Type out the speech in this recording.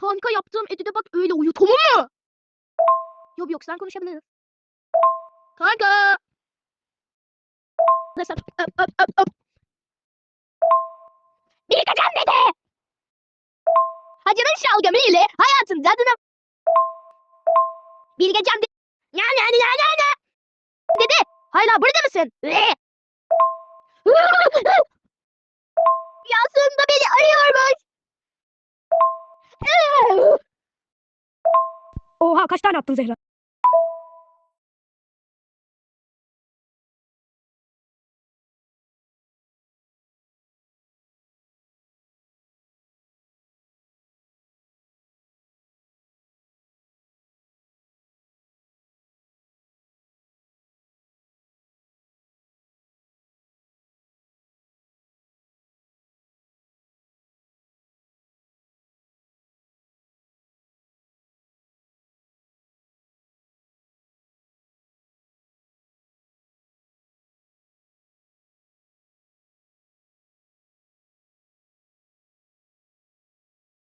Kanka yaptığım etüde bak öyle uyu tamam mı? Yok yok sen konuşabiliriz. Kanka. Arkadaşlar öp öp öp öp. Bilgecan dede. Hacı'nın şalgamıyla hayatın tadını. Bilgecan dede. Ya ya ya ya ya. Dede hala burada mısın? Ee? Oha kaç tane attın Zehra?